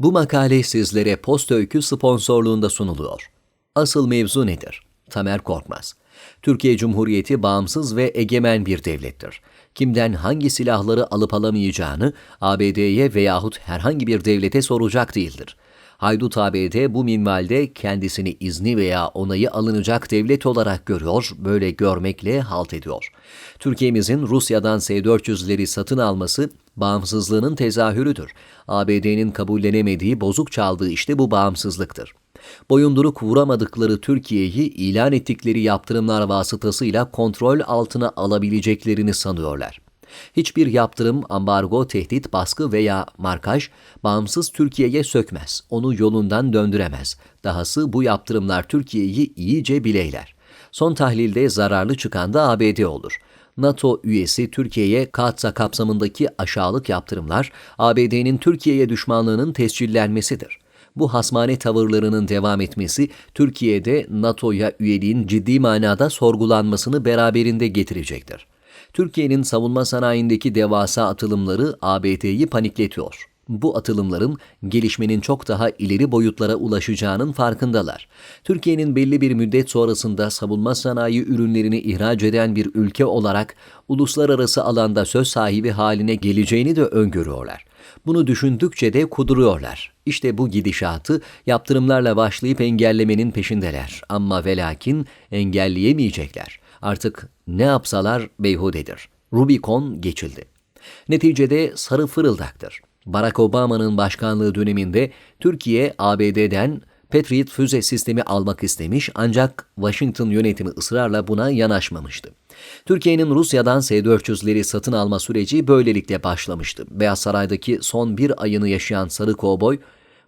Bu makale sizlere Post Öykü sponsorluğunda sunuluyor. Asıl mevzu nedir? Tamer Korkmaz. Türkiye Cumhuriyeti bağımsız ve egemen bir devlettir. Kimden hangi silahları alıp alamayacağını ABD'ye veyahut herhangi bir devlete soracak değildir. Haydut ABD bu minvalde kendisini izni veya onayı alınacak devlet olarak görüyor, böyle görmekle halt ediyor. Türkiye'mizin Rusya'dan S-400'leri satın alması bağımsızlığının tezahürüdür. ABD'nin kabullenemediği, bozuk çaldığı işte bu bağımsızlıktır. Boyunduruk vuramadıkları Türkiye'yi ilan ettikleri yaptırımlar vasıtasıyla kontrol altına alabileceklerini sanıyorlar. Hiçbir yaptırım, ambargo, tehdit, baskı veya markaj bağımsız Türkiye'ye sökmez, onu yolundan döndüremez. Dahası bu yaptırımlar Türkiye'yi iyice bileyler. Son tahlilde zararlı çıkan da ABD olur. NATO üyesi Türkiye'ye KATSA kapsamındaki aşağılık yaptırımlar ABD'nin Türkiye'ye düşmanlığının tescillenmesidir. Bu hasmane tavırlarının devam etmesi Türkiye'de NATO'ya üyeliğin ciddi manada sorgulanmasını beraberinde getirecektir. Türkiye'nin savunma sanayindeki devasa atılımları ABD'yi panikletiyor. Bu atılımların gelişmenin çok daha ileri boyutlara ulaşacağının farkındalar. Türkiye'nin belli bir müddet sonrasında savunma sanayi ürünlerini ihraç eden bir ülke olarak uluslararası alanda söz sahibi haline geleceğini de öngörüyorlar. Bunu düşündükçe de kuduruyorlar. İşte bu gidişatı yaptırımlarla başlayıp engellemenin peşindeler. Ama velakin engelleyemeyecekler. Artık ne yapsalar beyhudedir. Rubicon geçildi. Neticede sarı fırıldaktır. Barack Obama'nın başkanlığı döneminde Türkiye ABD'den Patriot füze sistemi almak istemiş ancak Washington yönetimi ısrarla buna yanaşmamıştı. Türkiye'nin Rusya'dan S-400'leri satın alma süreci böylelikle başlamıştı. Beyaz Saray'daki son bir ayını yaşayan Sarı Kovboy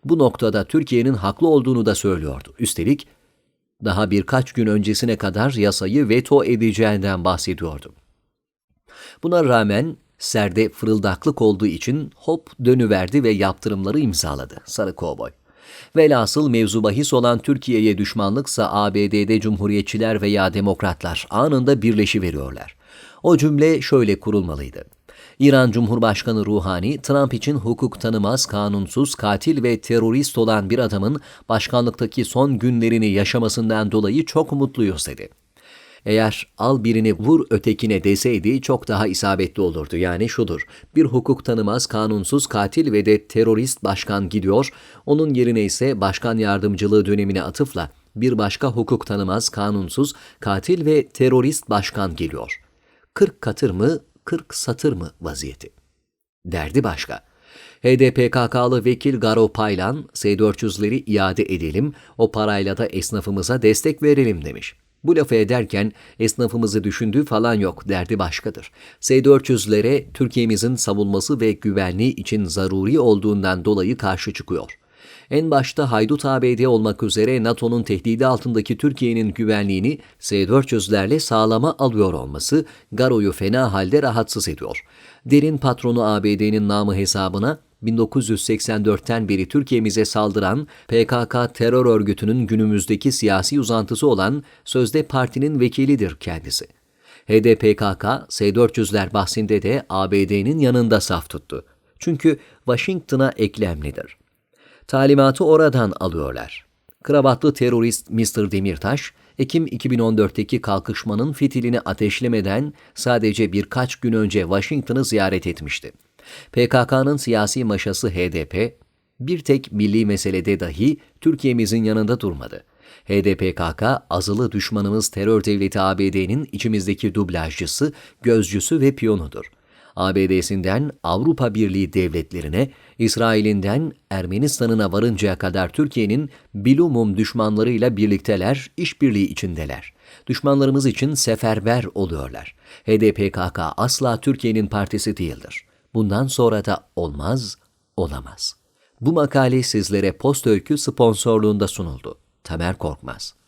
bu noktada Türkiye'nin haklı olduğunu da söylüyordu. Üstelik daha birkaç gün öncesine kadar yasayı veto edeceğinden bahsediyordu. Buna rağmen serde fırıldaklık olduğu için hop dönüverdi ve yaptırımları imzaladı Sarı Kovboy. Velhasıl mevzu bahis olan Türkiye'ye düşmanlıksa ABD'de cumhuriyetçiler veya demokratlar anında birleşiveriyorlar. O cümle şöyle kurulmalıydı. İran Cumhurbaşkanı Ruhani, Trump için hukuk tanımaz, kanunsuz, katil ve terörist olan bir adamın başkanlıktaki son günlerini yaşamasından dolayı çok mutluyuz dedi. Eğer al birini vur ötekine deseydi çok daha isabetli olurdu. Yani şudur, bir hukuk tanımaz, kanunsuz, katil ve de terörist başkan gidiyor, onun yerine ise başkan yardımcılığı dönemine atıfla bir başka hukuk tanımaz, kanunsuz, katil ve terörist başkan geliyor. 40 katır mı, 40 satır mı vaziyeti? Derdi başka. HDPKK'lı vekil Garo Paylan, S-400'leri iade edelim, o parayla da esnafımıza destek verelim demiş. Bu lafı ederken esnafımızı düşündüğü falan yok, derdi başkadır. S-400'lere Türkiye'mizin savunması ve güvenliği için zaruri olduğundan dolayı karşı çıkıyor. En başta Haydut ABD olmak üzere NATO'nun tehdidi altındaki Türkiye'nin güvenliğini S-400'lerle sağlama alıyor olması Garo'yu fena halde rahatsız ediyor. Derin patronu ABD'nin namı hesabına 1984'ten beri Türkiye'mize saldıran PKK terör örgütünün günümüzdeki siyasi uzantısı olan sözde partinin vekilidir kendisi. HDPKK, S-400'ler bahsinde de ABD'nin yanında saf tuttu. Çünkü Washington'a eklemlidir. Talimatı oradan alıyorlar. Kravatlı terörist Mr. Demirtaş, Ekim 2014'teki kalkışmanın fitilini ateşlemeden sadece birkaç gün önce Washington'ı ziyaret etmişti. PKK'nın siyasi maşası HDP, bir tek milli meselede dahi Türkiye'mizin yanında durmadı. HDPKK, azılı düşmanımız terör devleti ABD'nin içimizdeki dublajcısı, gözcüsü ve piyonudur. ABD'sinden Avrupa Birliği devletlerine, İsrail'inden Ermenistan'ına varıncaya kadar Türkiye'nin bilumum düşmanlarıyla birlikteler, işbirliği içindeler. Düşmanlarımız için seferber oluyorlar. HDPKK asla Türkiye'nin partisi değildir. Bundan sonra da olmaz, olamaz. Bu makale sizlere Post Öykü sponsorluğunda sunuldu. Tamer Korkmaz